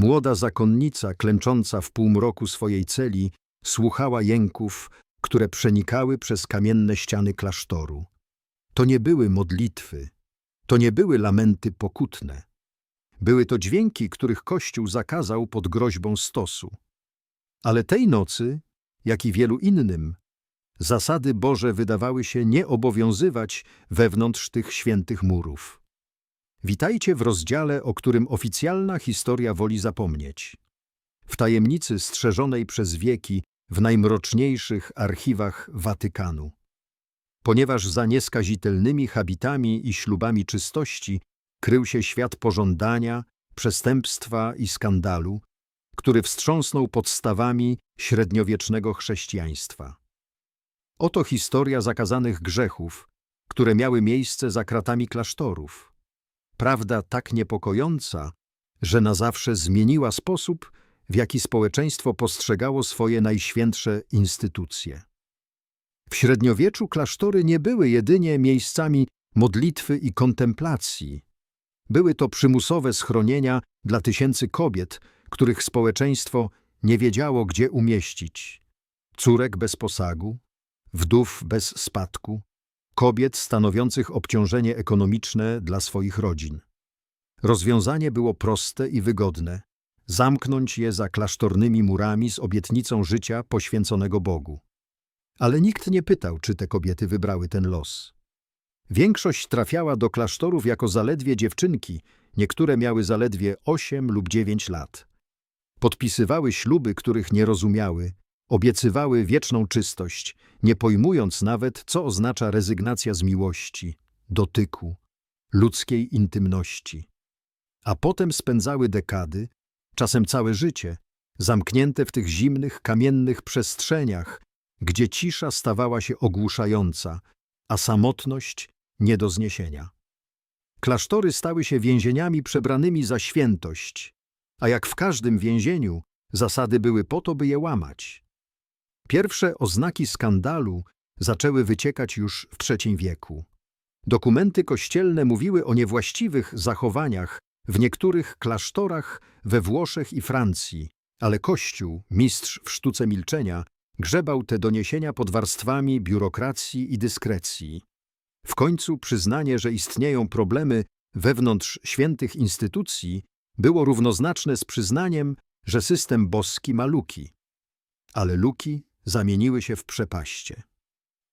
Młoda zakonnica, klęcząca w półmroku swojej celi, słuchała jęków, które przenikały przez kamienne ściany klasztoru. To nie były modlitwy, to nie były lamenty pokutne. Były to dźwięki, których Kościół zakazał pod groźbą stosu. Ale tej nocy, jak i wielu innym, zasady Boże wydawały się nie obowiązywać wewnątrz tych świętych murów. Witajcie w rozdziale, o którym oficjalna historia woli zapomnieć. W tajemnicy strzeżonej przez wieki w najmroczniejszych archiwach Watykanu. Ponieważ za nieskazitelnymi habitami i ślubami czystości krył się świat pożądania, przestępstwa i skandalu, który wstrząsnął podstawami średniowiecznego chrześcijaństwa. Oto historia zakazanych grzechów, które miały miejsce za kratami klasztorów. Prawda tak niepokojąca, że na zawsze zmieniła sposób, w jaki społeczeństwo postrzegało swoje najświętsze instytucje. W średniowieczu klasztory nie były jedynie miejscami modlitwy i kontemplacji. Były to przymusowe schronienia dla tysięcy kobiet, których społeczeństwo nie wiedziało, gdzie umieścić. Córek bez posagu, wdów bez spadku, kobiet stanowiących obciążenie ekonomiczne dla swoich rodzin. Rozwiązanie było proste i wygodne zamknąć je za klasztornymi murami z obietnicą życia poświęconego Bogu. Ale nikt nie pytał, czy te kobiety wybrały ten los. Większość trafiała do klasztorów jako zaledwie dziewczynki, niektóre miały zaledwie 8 lub 9 lat. Podpisywały śluby, których nie rozumiały, obiecywały wieczną czystość, nie pojmując nawet, co oznacza rezygnacja z miłości, dotyku, ludzkiej intymności. A potem spędzały dekady, czasem całe życie, zamknięte w tych zimnych, kamiennych przestrzeniach, gdzie cisza stawała się ogłuszająca, a samotność nie do zniesienia. Klasztory stały się więzieniami przebranymi za świętość, a jak w każdym więzieniu, zasady były po to, by je łamać. Pierwsze oznaki skandalu zaczęły wyciekać już w III wieku. Dokumenty kościelne mówiły o niewłaściwych zachowaniach w niektórych klasztorach we Włoszech i Francji, ale Kościół, mistrz w sztuce milczenia, grzebał te doniesienia pod warstwami biurokracji i dyskrecji. W końcu przyznanie, że istnieją problemy wewnątrz świętych instytucji, było równoznaczne z przyznaniem, że system boski ma luki. Ale luki zamieniły się w przepaście.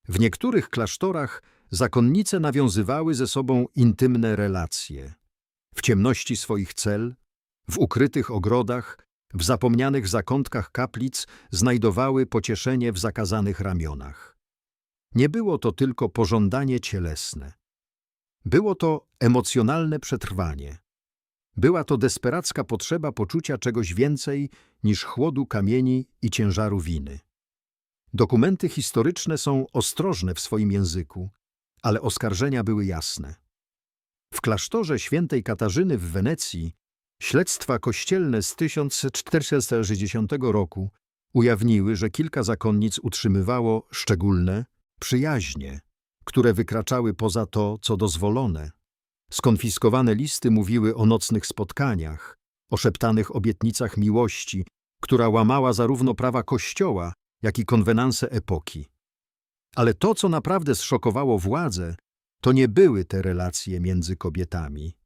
W niektórych klasztorach zakonnice nawiązywały ze sobą intymne relacje. W ciemności swoich cel, w ukrytych ogrodach, w zapomnianych zakątkach kaplic znajdowały pocieszenie w zakazanych ramionach. Nie było to tylko pożądanie cielesne. Było to emocjonalne przetrwanie. Była to desperacka potrzeba poczucia czegoś więcej niż chłodu kamieni i ciężaru winy. Dokumenty historyczne są ostrożne w swoim języku, ale oskarżenia były jasne. W klasztorze świętej Katarzyny w Wenecji śledztwa kościelne z 1460 roku ujawniły, że kilka zakonnic utrzymywało szczególne przyjaźnie, które wykraczały poza to, co dozwolone. Skonfiskowane listy mówiły o nocnych spotkaniach, o szeptanych obietnicach miłości, która łamała zarówno prawa Kościoła, jak i konwenanse epoki. Ale to, co naprawdę zszokowało władzę, to nie były te relacje między kobietami.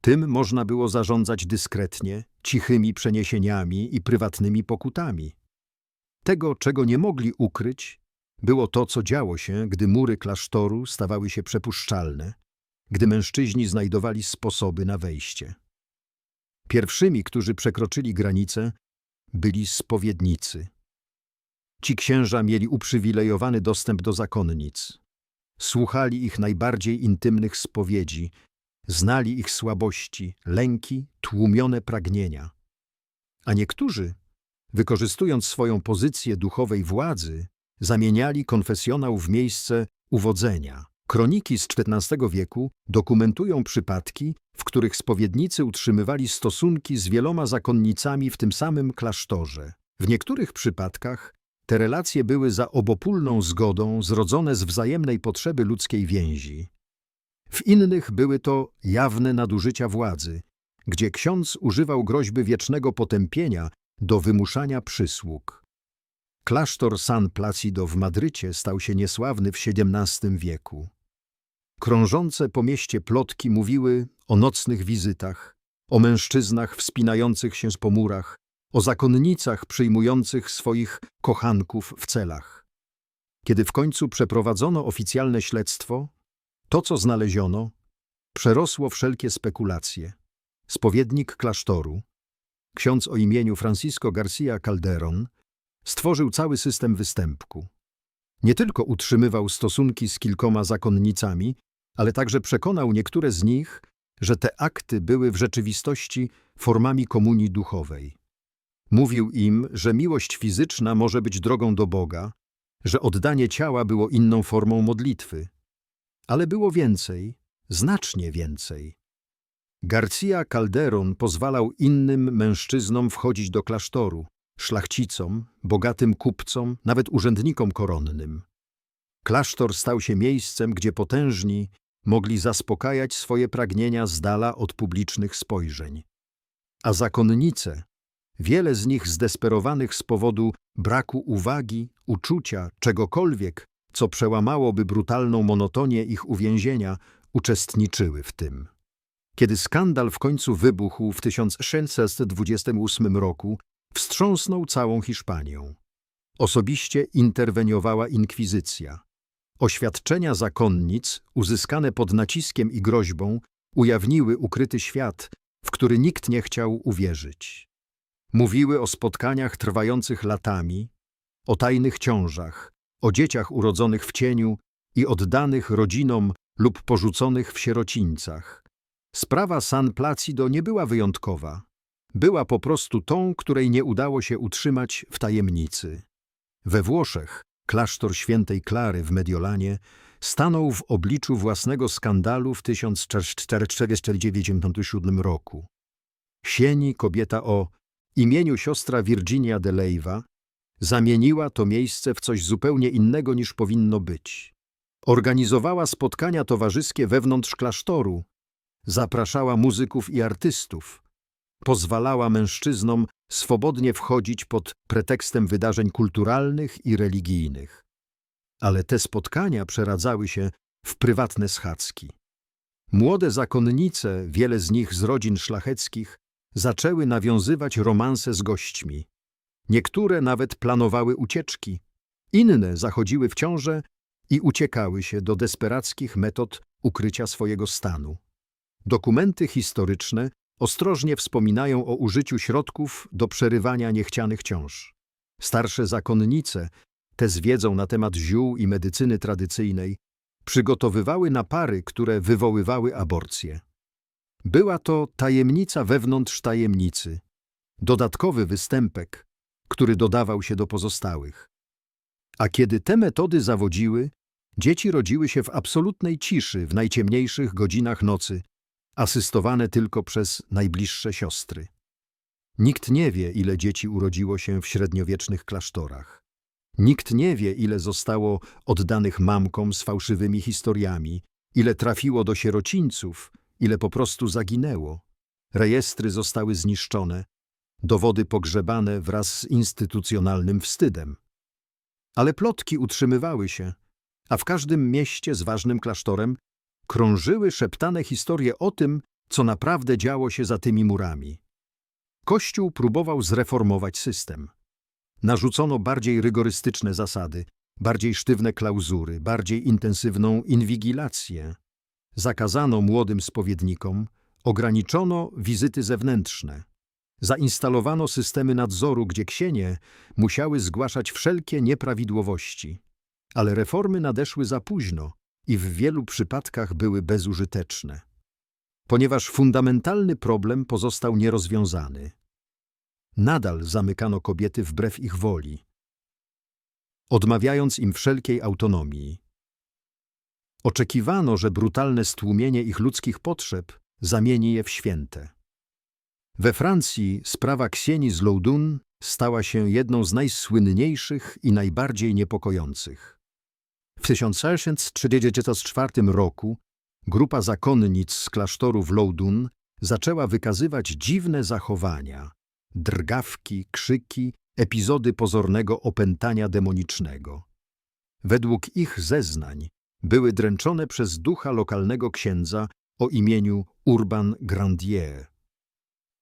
Tym można było zarządzać dyskretnie, cichymi przeniesieniami i prywatnymi pokutami. Tego, czego nie mogli ukryć, było to, co działo się, gdy mury klasztoru stawały się przepuszczalne, gdy mężczyźni znajdowali sposoby na wejście. Pierwszymi, którzy przekroczyli granicę, byli spowiednicy. Ci księża mieli uprzywilejowany dostęp do zakonnic. Słuchali ich najbardziej intymnych spowiedzi, znali ich słabości, lęki, tłumione pragnienia. A niektórzy, wykorzystując swoją pozycję duchowej władzy, zamieniali konfesjonał w miejsce uwodzenia. Kroniki z XIV wieku dokumentują przypadki, w których spowiednicy utrzymywali stosunki z wieloma zakonnicami w tym samym klasztorze. W niektórych przypadkach te relacje były za obopólną zgodą zrodzone z wzajemnej potrzeby ludzkiej więzi. W innych były to jawne nadużycia władzy, gdzie ksiądz używał groźby wiecznego potępienia do wymuszania przysług. Klasztor San Placido w Madrycie stał się niesławny w XVII wieku. Krążące po mieście plotki mówiły o nocnych wizytach, o mężczyznach wspinających się po murach, o zakonnicach przyjmujących swoich kochanków w celach. Kiedy w końcu przeprowadzono oficjalne śledztwo, to, co znaleziono, przerosło wszelkie spekulacje. Spowiednik klasztoru, ksiądz o imieniu Francisco Garcia Calderon, stworzył cały system występku. Nie tylko utrzymywał stosunki z kilkoma zakonnicami, ale także przekonał niektóre z nich, że te akty były w rzeczywistości formami komunii duchowej. Mówił im, że miłość fizyczna może być drogą do Boga, że oddanie ciała było inną formą modlitwy. Ale było więcej, znacznie więcej. Garcia Calderon pozwalał innym mężczyznom wchodzić do klasztoru, szlachcicom, bogatym kupcom, nawet urzędnikom koronnym. Klasztor stał się miejscem, gdzie potężni mogli zaspokajać swoje pragnienia z dala od publicznych spojrzeń. A zakonnice, wiele z nich zdesperowanych z powodu braku uwagi, uczucia, czegokolwiek, co przełamałoby brutalną monotonię ich uwięzienia, uczestniczyły w tym. Kiedy skandal w końcu wybuchł w 1628 roku, wstrząsnął całą Hiszpanią. Osobiście interweniowała inkwizycja. Oświadczenia zakonnic, uzyskane pod naciskiem i groźbą, ujawniły ukryty świat, w który nikt nie chciał uwierzyć. Mówiły o spotkaniach trwających latami, o tajnych ciążach, o dzieciach urodzonych w cieniu i oddanych rodzinom lub porzuconych w sierocińcach. Sprawa San Placido nie była wyjątkowa. Była po prostu tą, której nie udało się utrzymać w tajemnicy. We Włoszech klasztor świętej Klary w Mediolanie stanął w obliczu własnego skandalu w 1497 roku. Sieni, kobieta o imieniu siostra Virginia de Leiva, zamieniła to miejsce w coś zupełnie innego niż powinno być. Organizowała spotkania towarzyskie wewnątrz klasztoru, zapraszała muzyków i artystów, pozwalała mężczyznom swobodnie wchodzić pod pretekstem wydarzeń kulturalnych i religijnych. Ale te spotkania przeradzały się w prywatne schadzki. Młode zakonnice, wiele z nich z rodzin szlacheckich, zaczęły nawiązywać romanse z gośćmi. Niektóre nawet planowały ucieczki, inne zachodziły w ciążę i uciekały się do desperackich metod ukrycia swojego stanu. Dokumenty historyczne ostrożnie wspominają o użyciu środków do przerywania niechcianych ciąż. Starsze zakonnice, te z wiedzą na temat ziół i medycyny tradycyjnej, przygotowywały napary, które wywoływały aborcję. Była to tajemnica wewnątrz tajemnicy, dodatkowy występek, który dodawał się do pozostałych. A kiedy te metody zawodziły, dzieci rodziły się w absolutnej ciszy w najciemniejszych godzinach nocy, asystowane tylko przez najbliższe siostry. Nikt nie wie, ile dzieci urodziło się w średniowiecznych klasztorach. Nikt nie wie, ile zostało oddanych mamkom z fałszywymi historiami, ile trafiło do sierocińców, ile po prostu zaginęło. Rejestry zostały zniszczone, dowody pogrzebane wraz z instytucjonalnym wstydem. Ale plotki utrzymywały się, a w każdym mieście z ważnym klasztorem krążyły szeptane historie o tym, co naprawdę działo się za tymi murami. Kościół próbował zreformować system. Narzucono bardziej rygorystyczne zasady, bardziej sztywne klauzury, bardziej intensywną inwigilację. Zakazano młodym spowiednikom, ograniczono wizyty zewnętrzne. Zainstalowano systemy nadzoru, gdzie ksienie musiały zgłaszać wszelkie nieprawidłowości. Ale reformy nadeszły za późno i w wielu przypadkach były bezużyteczne, ponieważ fundamentalny problem pozostał nierozwiązany. Nadal zamykano kobiety wbrew ich woli, odmawiając im wszelkiej autonomii. Oczekiwano, że brutalne stłumienie ich ludzkich potrzeb zamieni je w święte. We Francji sprawa Ksieni z Loudun stała się jedną z najsłynniejszych i najbardziej niepokojących. W 1634 roku grupa zakonnic z klasztoru w Loudun zaczęła wykazywać dziwne zachowania, drgawki, krzyki, epizody pozornego opętania demonicznego. Według ich zeznań były dręczone przez ducha lokalnego księdza o imieniu Urban Grandier.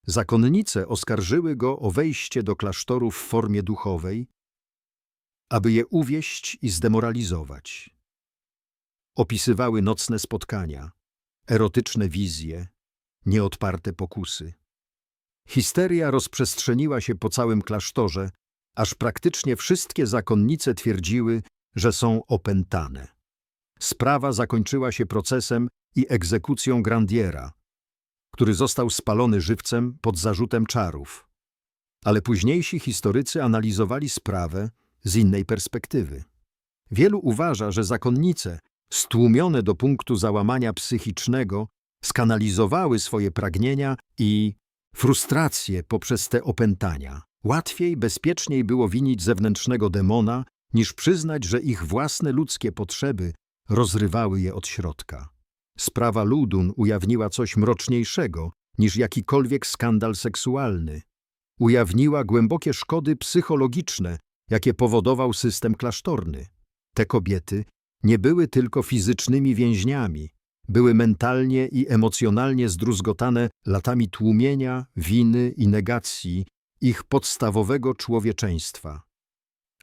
Zakonnice oskarżyły go o wejście do klasztoru w formie duchowej, aby je uwieść i zdemoralizować. Opisywały nocne spotkania, erotyczne wizje, nieodparte pokusy. Histeria rozprzestrzeniła się po całym klasztorze, aż praktycznie wszystkie zakonnice twierdziły, że są opętane. Sprawa zakończyła się procesem i egzekucją Grandiera, który został spalony żywcem pod zarzutem czarów. Ale późniejsi historycy analizowali sprawę z innej perspektywy. Wielu uważa, że zakonnice, stłumione do punktu załamania psychicznego, skanalizowały swoje pragnienia i frustracje poprzez te opętania. Łatwiej, bezpieczniej było winić zewnętrznego demona, niż przyznać, że ich własne ludzkie potrzeby rozrywały je od środka. Sprawa Ludun ujawniła coś mroczniejszego niż jakikolwiek skandal seksualny. Ujawniła głębokie szkody psychologiczne, jakie powodował system klasztorny. Te kobiety nie były tylko fizycznymi więźniami, były mentalnie i emocjonalnie zdruzgotane latami tłumienia, winy i negacji ich podstawowego człowieczeństwa.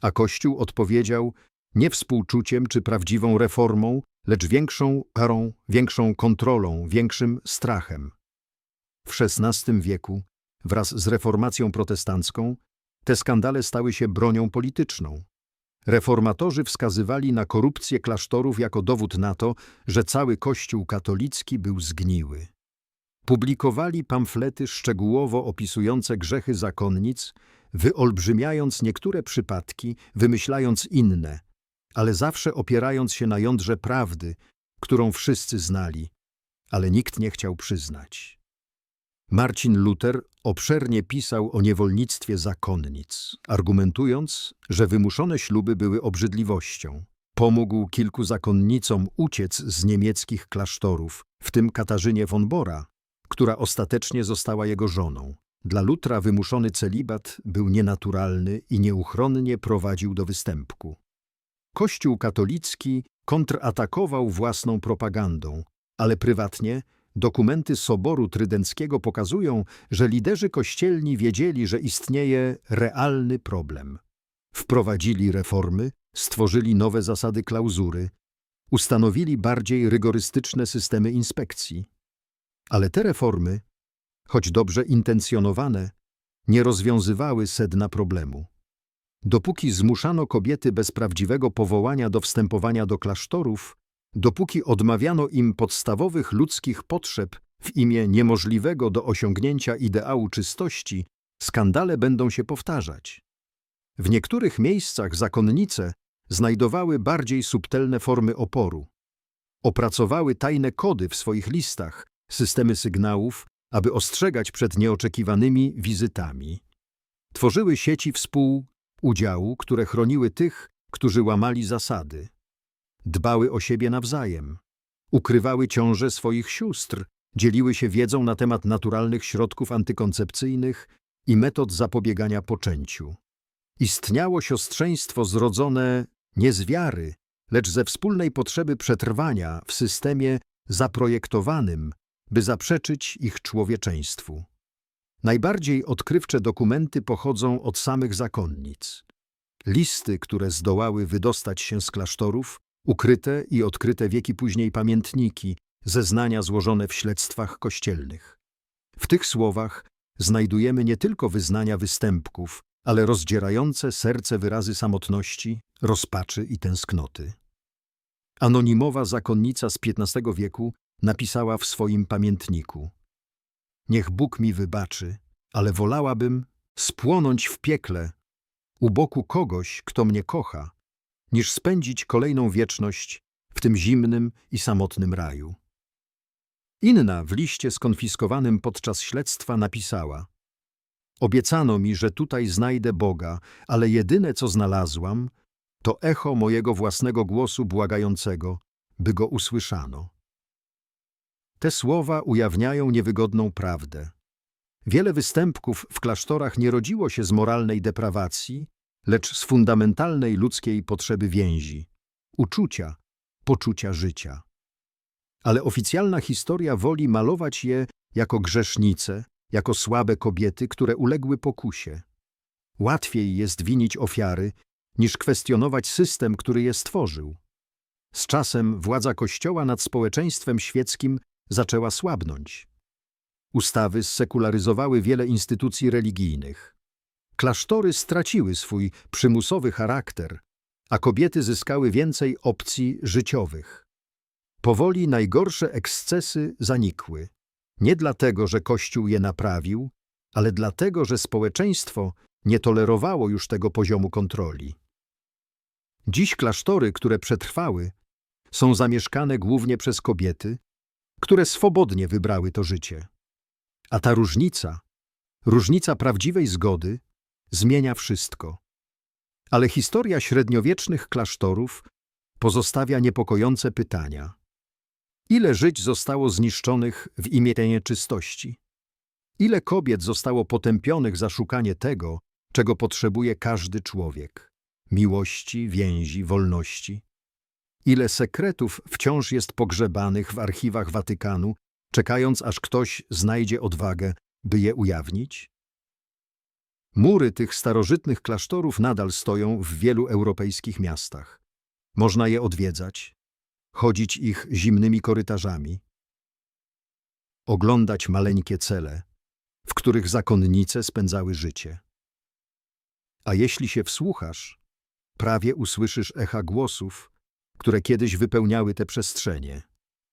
A Kościół odpowiedział nie współczuciem czy prawdziwą reformą, lecz większą karą, większą kontrolą, większym strachem. W XVI wieku, wraz z reformacją protestancką, te skandale stały się bronią polityczną. Reformatorzy wskazywali na korupcję klasztorów jako dowód na to, że cały Kościół katolicki był zgniły. Publikowali pamflety szczegółowo opisujące grzechy zakonnic, wyolbrzymiając niektóre przypadki, wymyślając inne, ale zawsze opierając się na jądrze prawdy, którą wszyscy znali, ale nikt nie chciał przyznać. Marcin Luther obszernie pisał o niewolnictwie zakonnic, argumentując, że wymuszone śluby były obrzydliwością. Pomógł kilku zakonnicom uciec z niemieckich klasztorów, w tym Katarzynie von Bora, która ostatecznie została jego żoną. Dla Lutra wymuszony celibat był nienaturalny i nieuchronnie prowadził do występku. Kościół katolicki kontratakował własną propagandą, ale prywatnie dokumenty Soboru Trydenckiego pokazują, że liderzy kościelni wiedzieli, że istnieje realny problem. Wprowadzili reformy, stworzyli nowe zasady klauzury, ustanowili bardziej rygorystyczne systemy inspekcji. Ale te reformy, choć dobrze intencjonowane, nie rozwiązywały sedna problemu. Dopóki zmuszano kobiety bez prawdziwego powołania do wstępowania do klasztorów, dopóki odmawiano im podstawowych ludzkich potrzeb w imię niemożliwego do osiągnięcia ideału czystości, skandale będą się powtarzać. W niektórych miejscach zakonnice znajdowały bardziej subtelne formy oporu. Opracowały tajne kody w swoich listach, systemy sygnałów, aby ostrzegać przed nieoczekiwanymi wizytami. Tworzyły sieci współudziału, które chroniły tych, którzy łamali zasady. Dbały o siebie nawzajem. Ukrywały ciąże swoich sióstr, dzieliły się wiedzą na temat naturalnych środków antykoncepcyjnych i metod zapobiegania poczęciu. Istniało siostrzeństwo zrodzone nie z wiary, lecz ze wspólnej potrzeby przetrwania w systemie zaprojektowanym, by zaprzeczyć ich człowieczeństwu. Najbardziej odkrywcze dokumenty pochodzą od samych zakonnic. Listy, które zdołały wydostać się z klasztorów, ukryte i odkryte wieki później pamiętniki, zeznania złożone w śledztwach kościelnych. W tych słowach znajdujemy nie tylko wyznania występków, ale rozdzierające serce wyrazy samotności, rozpaczy i tęsknoty. Anonimowa zakonnica z XV wieku napisała w swoim pamiętniku Niech Bóg mi wybaczy, ale wolałabym spłonąć w piekle u boku kogoś, kto mnie kocha, niż spędzić kolejną wieczność w tym zimnym i samotnym raju. Inna w liście skonfiskowanym podczas śledztwa napisała Obiecano mi, że tutaj znajdę Boga, ale jedyne, co znalazłam, to echo mojego własnego głosu błagającego, by go usłyszano. Te słowa ujawniają niewygodną prawdę. Wiele występków w klasztorach nie rodziło się z moralnej deprawacji, lecz z fundamentalnej ludzkiej potrzeby więzi, uczucia, poczucia życia. Ale oficjalna historia woli malować je jako grzesznice, jako słabe kobiety, które uległy pokusie. Łatwiej jest winić ofiary, niż kwestionować system, który je stworzył. Z czasem władza Kościoła nad społeczeństwem świeckim zaczęła słabnąć. Ustawy zsekularyzowały wiele instytucji religijnych. Klasztory straciły swój przymusowy charakter, a kobiety zyskały więcej opcji życiowych. Powoli najgorsze ekscesy zanikły. Nie dlatego, że Kościół je naprawił, ale dlatego, że społeczeństwo nie tolerowało już tego poziomu kontroli. Dziś klasztory, które przetrwały, są zamieszkane głównie przez kobiety, które swobodnie wybrały to życie. A ta różnica, różnica prawdziwej zgody, zmienia wszystko. Ale historia średniowiecznych klasztorów pozostawia niepokojące pytania. Ile żyć zostało zniszczonych w imię tej nieczystości? Ile kobiet zostało potępionych za szukanie tego, czego potrzebuje każdy człowiek? Miłości, więzi, wolności? Ile sekretów wciąż jest pogrzebanych w archiwach Watykanu, czekając aż ktoś znajdzie odwagę, by je ujawnić? Mury tych starożytnych klasztorów nadal stoją w wielu europejskich miastach. Można je odwiedzać, chodzić ich zimnymi korytarzami, oglądać maleńkie cele, w których zakonnice spędzały życie. A jeśli się wsłuchasz, prawie usłyszysz echa głosów, które kiedyś wypełniały te przestrzenie.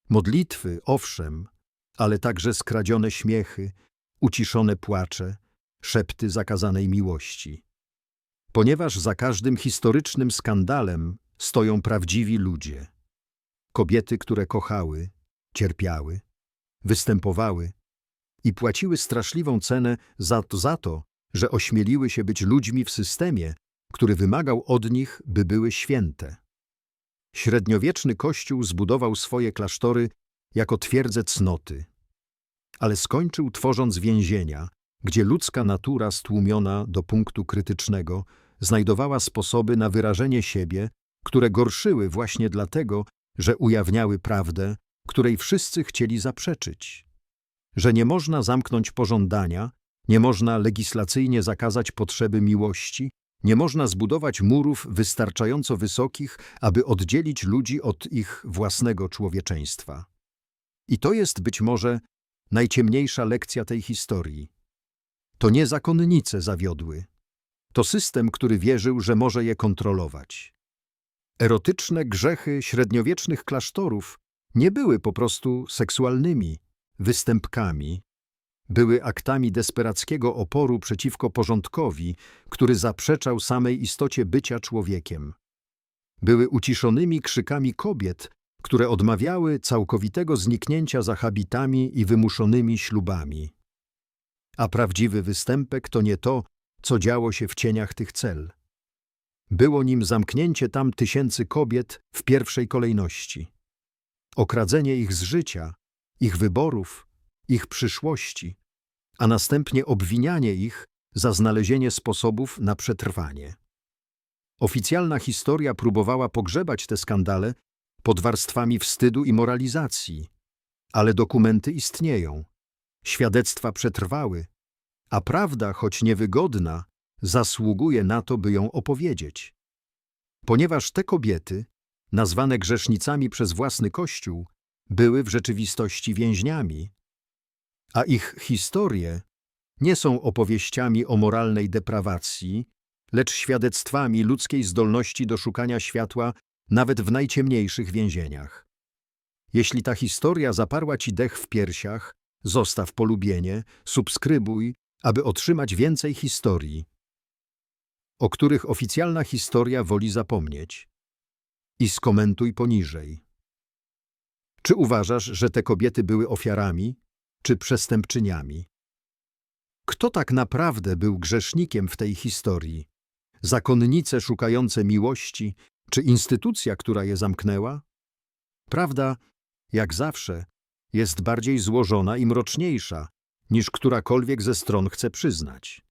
Modlitwy, owszem, ale także skradzione śmiechy, uciszone płacze, szepty zakazanej miłości. Ponieważ za każdym historycznym skandalem stoją prawdziwi ludzie. Kobiety, które kochały, cierpiały, występowały i płaciły straszliwą cenę za to, za to, że ośmieliły się być ludźmi w systemie, który wymagał od nich, by były święte. Średniowieczny Kościół zbudował swoje klasztory jako twierdze cnoty, ale skończył tworząc więzienia, gdzie ludzka natura stłumiona do punktu krytycznego znajdowała sposoby na wyrażenie siebie, które gorszyły właśnie dlatego, że ujawniały prawdę, której wszyscy chcieli zaprzeczyć. Że nie można zamknąć pożądania, nie można legislacyjnie zakazać potrzeby miłości, nie można zbudować murów wystarczająco wysokich, aby oddzielić ludzi od ich własnego człowieczeństwa. I to jest być może najciemniejsza lekcja tej historii. To nie zakonnice zawiodły. To system, który wierzył, że może je kontrolować. Erotyczne grzechy średniowiecznych klasztorów nie były po prostu seksualnymi występkami, były aktami desperackiego oporu przeciwko porządkowi, który zaprzeczał samej istocie bycia człowiekiem. Były uciszonymi krzykami kobiet, które odmawiały całkowitego zniknięcia za habitami i wymuszonymi ślubami. A prawdziwy występek to nie to, co działo się w cieniach tych cel. Było nim zamknięcie tam tysięcy kobiet w pierwszej kolejności. Okradzenie ich z życia, ich wyborów, ich przyszłości, a następnie obwinianie ich za znalezienie sposobów na przetrwanie. Oficjalna historia próbowała pogrzebać te skandale pod warstwami wstydu i moralizacji, ale dokumenty istnieją, świadectwa przetrwały, a prawda, choć niewygodna, zasługuje na to, by ją opowiedzieć. Ponieważ te kobiety, nazwane grzesznicami przez własny Kościół, były w rzeczywistości więźniami, a ich historie nie są opowieściami o moralnej deprawacji, lecz świadectwami ludzkiej zdolności do szukania światła nawet w najciemniejszych więzieniach. Jeśli ta historia zaparła ci dech w piersiach, zostaw polubienie, subskrybuj, aby otrzymać więcej historii, o których oficjalna historia woli zapomnieć. I skomentuj poniżej. Czy uważasz, że te kobiety były ofiarami, czy przestępczyniami? Kto tak naprawdę był grzesznikiem w tej historii? Zakonnice szukające miłości, czy instytucja, która je zamknęła? Prawda, jak zawsze, jest bardziej złożona i mroczniejsza, niż którakolwiek ze stron chce przyznać.